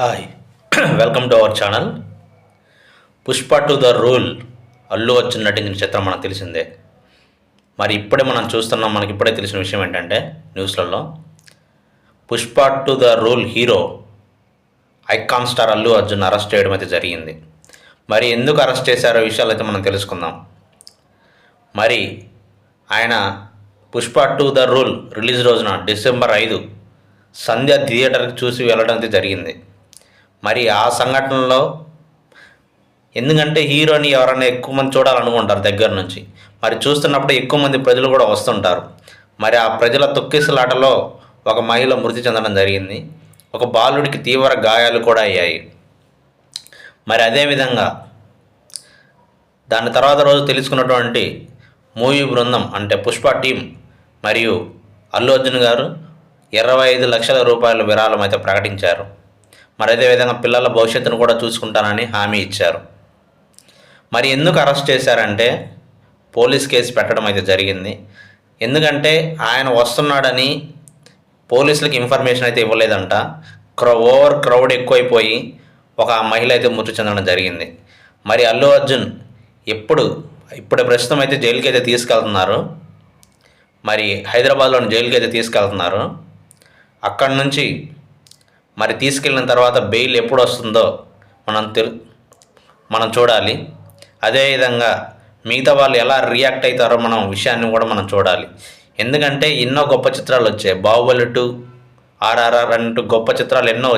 Hi welcome to our channel Pushpa two the rule. Allu Arjun నటించిన చిత్రం మనకు తెలిసిందే. మరి ఇప్పుడే మనం చూస్తున్నాం మనకి ఇప్పుడే తెలిసిన విషయం ఏంటంటే న్యూస్లలో Pushpa two the rule hero icon star Allu Arjun arrest చేయడం అయితే జరిగింది. మరి ఎందుకు అరెస్ట్ చేశారో విషయాలు అయితే మనం తెలుసుకుందాం. మరి ఆయన Pushpa two the rule release రోజున డిసెంబర్ ఐదు సంధ్య థియేటర్కి చూసి వెళ్ళడం అయితే జరిగింది. మరి ఆ సంఘటనలో ఎందుకంటే హీరోని ఎవరైనా ఎక్కువ మంది చూడాలనుకుంటారు దగ్గర నుంచి. మరి చూస్తున్నప్పుడు ఎక్కువ మంది ప్రజలు కూడా వస్తుంటారు. మరి ఆ ప్రజల తొక్కిసలాటలో ఒక మహిళ మృతి చెందడం జరిగింది. ఒక బాలుడికి తీవ్ర గాయాలు కూడా అయ్యాయి. మరి అదేవిధంగా దాని తర్వాత రోజు తెలుసుకున్నటువంటి మూవీ బృందం అంటే పుష్ప టీం మరియు అల్లు అర్జున్ గారు ఇరవై ఐదు లక్షల రూపాయల విరాళం అయితే ప్రకటించారు. మరి అదేవిధంగా పిల్లల భవిష్యత్తును కూడా చూసుకుంటానని హామీ ఇచ్చారు. మరి ఎందుకు అరెస్ట్ చేశారంటే పోలీస్ కేసు పెట్టడం అయితే జరిగింది. ఎందుకంటే ఆయన వస్తున్నాడని పోలీసులకు ఇన్ఫర్మేషన్ అయితే ఇవ్వలేదంట. క్రౌ ఓవర్ క్రౌడ్ ఎక్కువైపోయి ఒక మహిళ అయితే మృతి చెందడం జరిగింది. మరి అల్లు అర్జున్ ఎప్పుడు ఇప్పుడు ప్రస్తుతం అయితే జైలుకి అయితే తీసుకెళ్తున్నారు. మరి హైదరాబాద్లోని జైలుకి అయితే తీసుకెళ్తున్నారు. అక్కడి నుంచి మరి తీసుకెళ్ళిన తర్వాత బెయిల్ ఎప్పుడు వస్తుందో మనం తెలు మనం చూడాలి. అదేవిధంగా మిగతా వాళ్ళు ఎలా రియాక్ట్ అవుతారో మనం విషయాన్ని కూడా మనం చూడాలి. ఎందుకంటే ఎన్నో గొప్ప చిత్రాలు వచ్చాయి. బాహుబలి టూ ఆర్ఆర్ఆర్ అంటూ గొప్ప చిత్రాలు ఎన్నో